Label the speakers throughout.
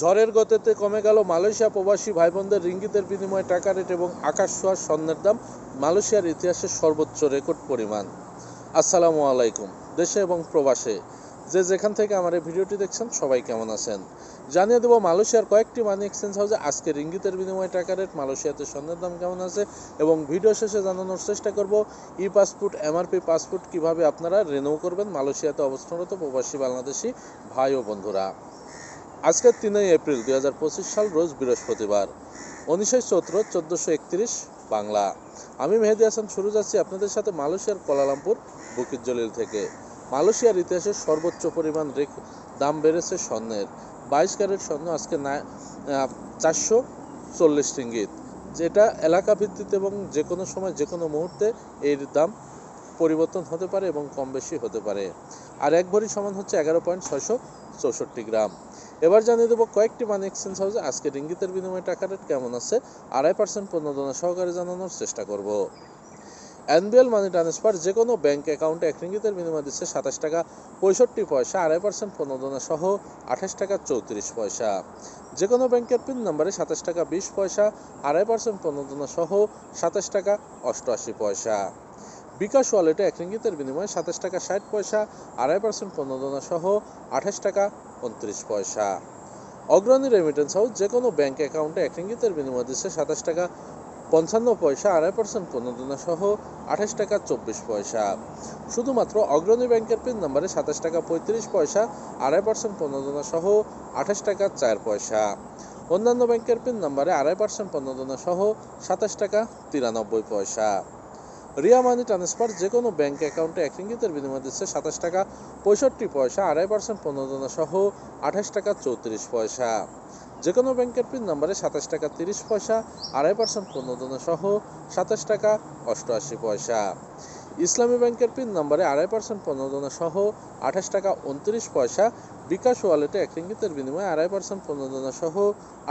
Speaker 1: ঝড়ের গতিতে কমে গেল মালয়েশিয়া প্রবাসী ভাই বোনদের রিঙ্গিতের বিনিময়ে টাকা রেট এবং আকাশ ছোঁয়ার স্বর্ণের দাম মালয়েশিয়ার ইতিহাসের সর্বোচ্চ রেকর্ড পরিমাণ। আসসালামু আলাইকুম, দেশে এবং প্রবাসে। যে যেখান থেকে আমার এই ভিডিওটি দেখছেন, সবাই কেমন আছেন? জানিয়ে দেবো মালয়েশিয়ার কয়েকটি মানি এক্সচেঞ্জ হাউসে আজকে রিঙ্গিতের বিনিময়ে টাকা রেট, মালয়েশিয়াতে স্বর্ণের দাম কেমন আছে এবং ভিডিও শেষে জানানোর চেষ্টা করব, ই পাসপোর্ট, এমআরপি পাসপোর্ট কীভাবে আপনারা রিনিউ করবেন মালয়েশিয়াতে অবস্থানরত প্রবাসী বাংলাদেশি ভাই ও বন্ধুরা। আজকের তিনই এপ্রিল দুই হাজার পঁচিশ সাল রোজ বৃহস্পতিবার। উনিশে চৈত্র চোদ্দোশো একত্রিশ বাংলা। আমি মেহেদি হাসান, শুরু যাচ্ছি আপনাদের সাথে মালয়েশিয়ার কোলালামপুর বুকির জলিল থেকে। মালয়েশিয়ার ইতিহাসে সর্বোচ্চ পরিমাণ রেক দাম বেড়েছে স্বর্ণের। বাইশ ক্যারেট স্বর্ণ আজকে না চারশো চল্লিশ রিঙ্গিত। যেটা এলাকা ভিত্তিতে এবং যে কোনো সময়, যে কোনো মুহূর্তে এর দাম পরিবর্তন হতে পারে এবং কম বেশি হতে পারে। আর এক ভরি সমান হচ্ছে এগারো পয়েন্ট ছয়শো চৌষট্টি গ্রাম। এবার জানিয়ে দেবো কয়েকটি মানি এক্সচেঞ্জ হাউসে আজকে রিঙ্গিতের বিনিময়ে টাকা রেট কেমন আছে, আড়াই পার্সেন্ট প্রণোদনা সহকারে জানানোর চেষ্টা করব। এনবিএল মানি ট্রান্সফার যে কোনো ব্যাংক অ্যাকাউন্টে এক রিঙ্গিতের বিনিময় দিচ্ছে সাতাশ টাকা পঁয়ষট্টি পয়সা, আড়াই পার্সেন্ট প্রণোদনা সহ আঠাশ টাকা চৌত্রিশ পয়সা। যে কোনো ব্যাংকের পিন নম্বরে সাতাশ টাকা বিশ পয়সা, আড়াই পার্সেন্ট প্রণোদনা সহ সাতাশ টাকা অষ্টআশি পয়সা। বিকাশ ওয়ালেটে এক রিঙ্গিতের বিনিময়ে সাতাশ টাকা ষাট পয়সা, আড়াই পার্সেন্ট প্রণোদনা সহ আঠাশ টাকা উনত্রিশ পয়সা। অগ্রণী রেমিটেন্স হাউস যে কোনো ব্যাংক অ্যাকাউন্টে এক রিঙ্গিতের বিনিময় দিচ্ছে সাতাশ টাকা পঞ্চান্ন পয়সা, আড়াই পার্সেন্ট প্রণোদনা সহ আঠাশ টাকা চব্বিশ পয়সা। শুধুমাত্র অগ্রণী ব্যাংকের পিন নাম্বারে সাতাশ টাকা পঁয়ত্রিশ পয়সা, আড়াই পার্সেন্ট প্রণোদনা সহ আঠাশ টাকা চার পয়সা। অন্যান্য ব্যাংকের পিন নাম্বারে আড়াই পার্সেন্ট প্রণোদনা সহ সাতাশ টাকা তিরানব্বই পয়সা। রিয়া মানি ট্রান্সফার যে কোনো ব্যাংক অ্যাকাউন্টে এক রিঙ্গিতের বিনিময় দিচ্ছে সাতাশ টাকা, পঁয়ষট্টি পয়সা, আড়াই পার্সেন্ট প্রণোদনা সহ আঠাশ টাকা চৌত্রিশ পয়সা। যে কোনো ব্যাংকের পিন নম্বরে সাতাশ টাকা তিরিশ পয়সা, আড়াই পার্সেন্ট প্রণোদনা সহ সাতাশ টাকা অষ্টআশি পয়সা। ইসলামী ব্যাংকের পিন নম্বরে আড়াই পার্সেন্ট প্রণোদনা সহ আঠাশ টাকা উনত্রিশ পয়সা, বিকাশ ওয়ালেটে এক রিঙ্গিতের বিনিময়ে আড়াই পার্সেন্ট প্রণোদনা সহ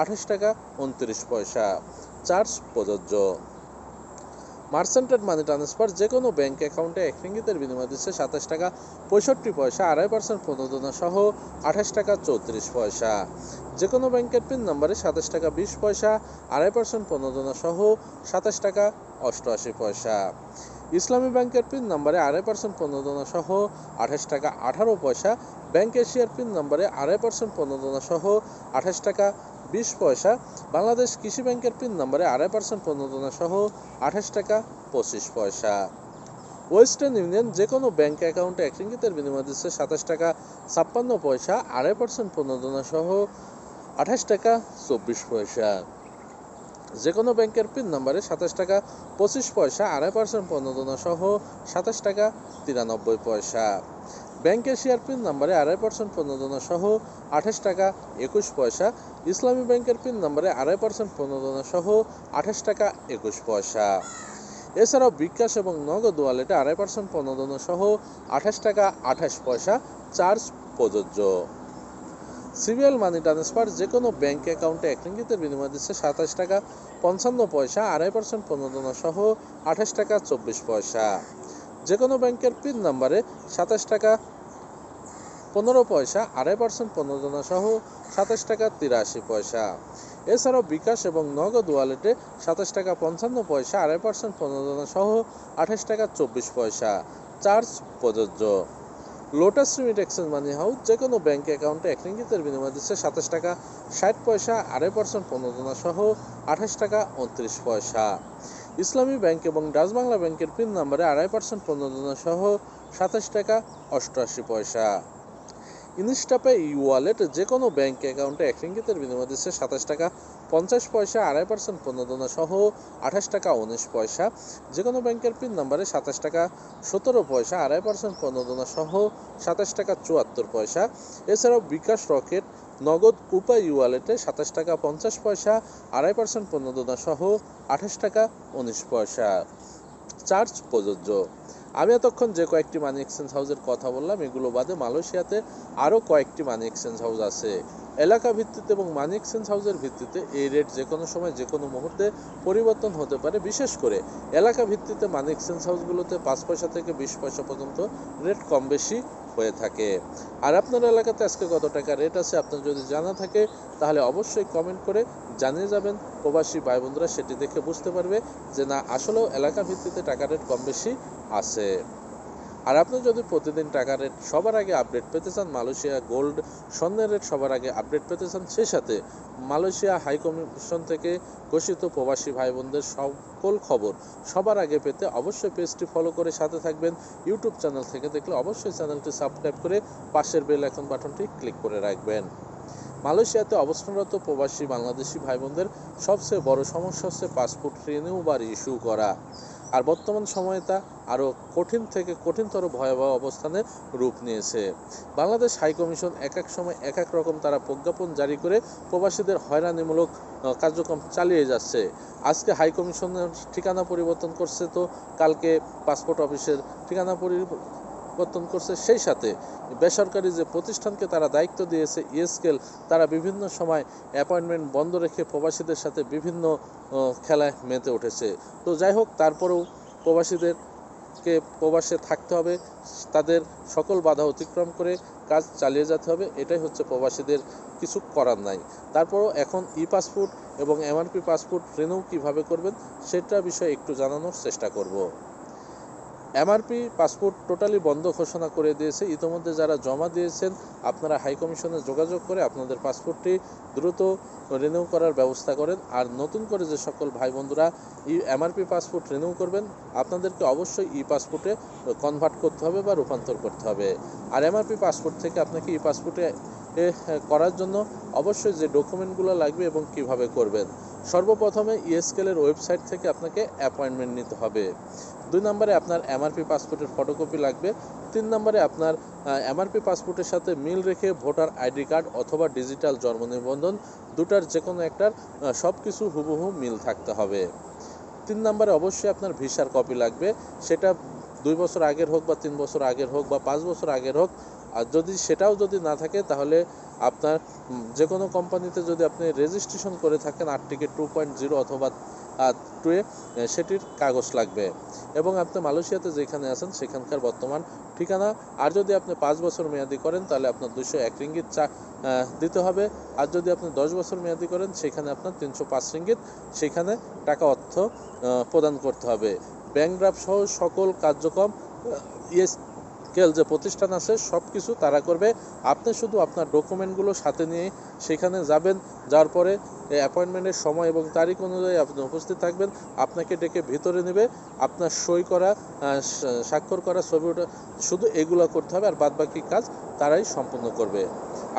Speaker 1: আঠাশ টাকা উনত্রিশ পয়সা। চার্জ প্রযোজ্য। মার্সেন্টেড মানি ট্রান্সফার যে কোনো ব্যাংক অ্যাকাউন্টে এক রিঙ্গিতের বিনিময় দিচ্ছে সাতাশ টাকা, পঁয়ষট্টি পয়সা, আড়াই পার্সেন্ট প্রণোদনা সহ আঠাশ টাকা চৌত্রিশ পয়সা। যে কোনো ব্যাংকের পিন নাম্বারে সাতাশ টাকা বিশ পয়সা, আড়াই পার্সেন্ট প্রণোদনা সহ সাতাশ টাকা অষ্টআশি পয়সা। ইসলামী ব্যাংকের পিন নাম্বারে আড়াই পার্সেন্ট প্রণোদনা সহ আঠাশ টাকা আঠারো পয়সা, ব্যাংক এশিয়ার পিন নাম্বারে আড়াই পার্সেন্ট প্রণোদনা সহ আঠাশ টাকা বিশ পয়সা, বাংলাদেশ কৃষি ব্যাংকের পিন নম্বরে আড়াই পার্সেন্ট প্রণোদনা সহ আঠাশ টাকা পঁচিশ পয়সা। ওয়েস্টার্ন ইউনিয়ন যে কোনো ব্যাংক অ্যাকাউন্টে এক রিঙ্গিতের বিনিময় দিচ্ছে সাতাশ টাকা ছাপ্পান্ন পয়সা, আড়াই পার্সেন্ট প্রণোদনা সহ আঠাশ টাকা চব্বিশ পয়সা। যে কোনো ব্যাংকের পিন নম্বরে সাতাশ টাকা পঁচিশ পয়সা, আড়াই পার্সেন্ট প্রণোদনা সহ সাতাশ টাকা তিরানব্বই পয়সা। ব্যাংক এশিয়ার পিন নাম্বারে আড়াই পার্সেন্ট প্রণোদনা সহ আঠাশ টাকা একুশ পয়সা, ইসলামী ব্যাংকের পিন নাম্বারে আড়াই পার্সেন্ট প্রণোদনা সহ আঠাশ টাকা একুশ পয়সা। এছাড়াও বিকাশ এবং নগদ ওয়ালেটে আড়াই পার্সেন্ট প্রণোদনা সহ আঠাশ টাকা আঠাশ পয়সা চার্জ প্রযোজ্য। সিবিএল মানি ট্রান্সফার যে কোনো ব্যাংক অ্যাকাউন্টে এক রিঙ্গিতের বিনিময় দিচ্ছে সাতাশ টাকা পঞ্চান্ন পয়সা, আড়াই পার্সেন্ট প্রণোদনা সহ আঠাশ টাকা চব্বিশ পয়সা। যে কোনো ব্যাংকের পিন নাম্বারে সাতাশ টাকা পনেরো পয়সা, আড়াই পার্সেন্ট প্রণোদনা সহ সাতাশ টাকা তিরাশি পয়সা। এছাড়াও বিকাশ এবং নগদ ওয়ালেটে সাতাশ টাকা পঞ্চান্ন পয়সা, আড়াই পার্সেন্ট প্রণোদনা সহ আঠাশ টাকা চব্বিশ পয়সা। চার্জ প্রযোজ্য। Lotus remit exchange money house যে কোনো ব্যাংক অ্যাকাউন্টে এক রিঙ্গিতের বিনিময় দিচ্ছে সাতাশ টাকা ষাট পয়সা, আড়াই পার্সেন্ট প্রণোদনা সহ আঠাশ টাকা উনত্রিশ পয়সা। ইসলামী ব্যাংক এবং ডাচ বাংলা ব্যাংকের পিন নম্বরে আড়াই পার্সেন্ট প্রণোদনা সহ সাতাশ টাকা অষ্টআশি পয়সা। ইনস্টাপে ই ওয়ালেট যে কোনো ব্যাংক অ্যাকাউন্টে এক রিঙ্গিতের বিনিময় দিচ্ছে সাতাশ টাকা পঞ্চাশ পয়সা, আড়াই পার্সেন্ট প্রণোদনা সহ আঠাশ টাকা উনিশ পয়সা। যে কোনো ব্যাংকের পিন নাম্বারে সাতাশ টাকা সতেরো পয়সা, আড়াই পার্সেন্ট প্রণোদনা সহ সাতাশ টাকা চুয়াত্তর পয়সা। এছাড়াও বিকাশ রকেট নগদ উপায় ওয়ালেটে সাতাশ টাকা পঞ্চাশ পয়সা, আড়াই পার্সেন্ট প্রণোদনা সহ আঠাশ টাকা উনিশ পয়সা। চার্জ প্রযোজ্য। আমি এতক্ষণ যে কয়েকটি মানি এক্সচেঞ্জ হাউসের কথা বললাম, এগুলো বাদে মালয়েশিয়াতে আরও কয়েকটি মানি এক্সচেঞ্জ হাউস আছে। এলাকা ভিত্তিতে এবং মানিক সেন্স হাউসের ভিত্তিতে এই রেট যে কোনো সময় যে কোনো মুহূর্তে পরিবর্তন হতে পারে, বিশেষ করে এলাকা ভিত্তিতে মানিক এক্সচেঞ্জ হাউসগুলোতে পাঁচ পয়সা থেকে বিশ পয়সা পর্যন্ত রেট কম বেশি হয়ে থাকে। আর আপনার এলাকাতে আজকে কত টাকা রেট আছে আপনার যদি জানা থাকে, তাহলে অবশ্যই কমেন্ট করে জানিয়ে যাবেন। প্রবাসী ভাই বোনরা সেটি দেখে বুঝতে পারবে যে না, আসলেও এলাকা ভিত্তিতে টাকা রেট কম বেশি আছে। আর আপনি যদি প্রতিদিন টাকা রেট সবার আগে আপডেট পেতে চান, মালয়েশিয়া গোল্ড স্বর্ণের রেট সবার আগে আপডেট পেতে চান সেই সাথে মালয়েশিয়া হাই কমিশন থেকে ঘোষিত প্রবাসী ভাই বোনদের সকল খবর সবার আগে পেতে অবশ্যই পেজটি ফলো করে সাথে থাকবেন। ইউটিউব চ্যানেল থেকে দেখলে অবশ্যই চ্যানেলটি সাবস্ক্রাইব করে পাশের বেল আইকন বাটনটি ক্লিক করে রাখবেন। মালয়েশিয়াতে অবস্থানরত প্রবাসী বাংলাদেশি ভাই বোনদের সবচেয়ে বড় সমস্যা হচ্ছে পাসপোর্ট রিনিউ বা ইস্যু করা। আর বর্তমান সময়ে তা আরও কঠিন থেকে কঠিনতর ভয়াবহ অবস্থানে রূপ নিয়েছে। বাংলাদেশ হাই কমিশন এক এক সময় এক এক রকম তারা প্রজ্ঞাপন জারি করে প্রবাসীদের হয়রানিমূলক কার্যক্রম চালিয়ে যাচ্ছে। আজকে হাইকমিশনের ঠিকানা পরিবর্তন করছে তো কালকে পাসপোর্ট অফিসের ঠিকানা পরিবর্তন করছে। সেই সাথে বেসরকারি যে প্রতিষ্ঠানকে তারা দায়িত্ব দিয়েছে ইএসকেল তারা বিভিন্ন সময় অ্যাপয়েন্টমেন্ট বন্ধ রেখে প্রবাসীদের সাথে বিভিন্ন খেলায় মেতে উঠেছে। তো যাই হোক, তারপরেও প্রবাসীদেরকে প্রবাসে থাকতে হবে। তাদের সকল বাধা অতিক্রম করে কাজ চালিয়ে যেতে হবে। এটাই হচ্ছে প্রবাসীদের কিছু করার নাই। তারপরও এখন ই পাসপোর্ট এবং এমআরপি পাসপোর্ট রিনিউ কীভাবে করবেন, সেটা বিষয়ে একটু জানানোর চেষ্টা করব। এমআরপি পাসপোর্ট টোটালি বন্ধ ঘোষণা করে দিয়েছে। ইতিমধ্যে যারা জমা দিয়েছেন, আপনারা হাই কমিশনে যোগাযোগ করে আপনাদের পাসপোর্টটি দ্রুত রিনিউ করার ব্যবস্থা করেন। আর নতুন করে যে সকল ভাই বন্ধুরা ই এমআরপি পাসপোর্ট রিনিউ করবেন, আপনাদেরকে অবশ্যই ই পাসপোর্টে কনভার্ট করতে হবে বা রূপান্তর করতে হবে। আর এমআরপি পাসপোর্ট থেকে আপনাকে ই পাসপোর্টে করার জন্য অবশ্যই যে ডকুমেন্টগুলো লাগবে এবং কীভাবে করবেন। সর্বপ্রথমে ইএসকেলের ওয়েবসাইট থেকে আপনাকে অ্যাপয়েন্টমেন্ট নিতে হবে। দুই নম্বরে আপনার এমআরপি পাসপোর্টের ফটোকপি লাগবে। তিন নম্বরে আপনার এমআরপি পাসপোর্টের সাথে মিল রেখে ভোটার আইডি কার্ড অথবা ডিজিটাল জন্ম নিবন্ধন দুটার যে কোনো একটার সব কিছু হুবহু মিল থাকতে হবে। তিন নম্বরে অবশ্যই আপনার ভিসার কপি লাগবে। সেটা দুই বছর আগের হোক বা তিন বছর আগের হোক বা পাঁচ বছর আগের হোক। আর যদি সেটাও যদি না থাকে তাহলে আপনার যে কোনো কোম্পানিতে যদি আপনি রেজিস্ট্রেশন করে থাকেন আট টিকিট টু পয়েন্ট জিরো অথবা টুয়ে সেটির কাগজ লাগবে। এবং আপনি মালয়েশিয়াতে যেখানে আছেন, সেখানকার বর্তমান ঠিকানা। আর যদি আপনি পাঁচ বছর মেয়াদি করেন, তাহলে আপনার দুশো এক রিঙ্গিত চা দিতে হবে। আর যদি আপনি দশ বছর মেয়াদি করেন, সেখানে আপনার তিনশো পাঁচ রিঙ্গিত, সেখানে টাকা অর্থ প্রদান করতে হবে। ব্যাংক ড্রাফট সহ সকল কার্যক্রম ইয়েস কেল যে প্রতিষ্ঠান আছে সব কিছু তারা করবে। আপনি শুধু আপনার ডকুমেন্টগুলো সাথে নিয়ে সেখানে যাবেন যার পরে অ্যাপয়েন্টমেন্টের সময় এবং তারিখ অনুযায়ী আপনি উপস্থিত থাকবেন। আপনাকে ডেকে ভিতরে নেবে, আপনার সই করা স্বাক্ষর করা ছবি শুধু এগুলো করতে হবে আর বাদবাকি কাজ তারাই সম্পূর্ণ করবে।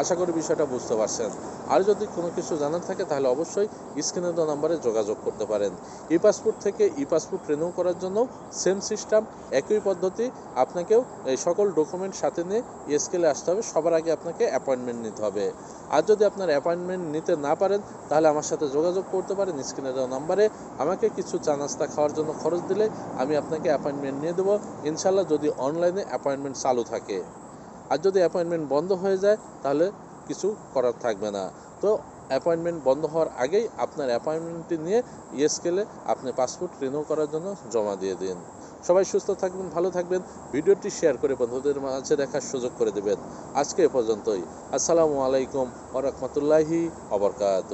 Speaker 1: আশা করি বিষয়টা বুঝতে পারছেন। আর যদি কোনো কিছু জানার থাকে, তাহলে অবশ্যই স্ক্রিনে দেওয়া নাম্বারে যোগাযোগ করতে পারেন। ই পাসপোর্ট থেকে ই পাসপোর্ট রিনিউ করার জন্য সেম সিস্টেম একই পদ্ধতি, আপনাকেও এই সকল ডকুমেন্ট সাথে নিয়ে ইএসকেলে আসতে হবে। সবার আগে আপনাকে অ্যাপয়েন্টমেন্ট নিতে হবে। আর যদি আপনার অ্যাপয়েন্টমেন্ট নিতে না পারেন, তাহলে আমার সাথে যোগাযোগ করতে পারেন। স্ক্রিনে দেওয়া নাম্বারে আমাকে কিছু চা নাস্তা খাওয়ার জন্য খরচ দিলে আমি আপনাকে অ্যাপয়েন্টমেন্ট নিয়ে দেবো। ইনশাল্লাহ যদি অনলাইনে অ্যাপয়েন্টমেন্ট চালু থাকে। আর যদি অ্যাপয়েন্টমেন্ট বন্ধ হয়ে যায়, তাহলে কিছু করার থাকবে না। তো অ্যাপয়েন্টমেন্ট বন্ধ হওয়ার আগেই আপনার অ্যাপয়েন্টমেন্টটি নিয়ে ইএসকেলে আপনি পাসপোর্ট রিনিউ করার জন্য জমা দিয়ে দিন। সবাই সুস্থ থাকবেন, ভালো থাকবেন। ভিডিওটি শেয়ার করে বন্ধুদের মাঝে দেখার সুযোগ করে দেবেন। আজকে এ পর্যন্তই। আসসালামু আলাইকুম ওরহমতুল্লাহি অবরকাত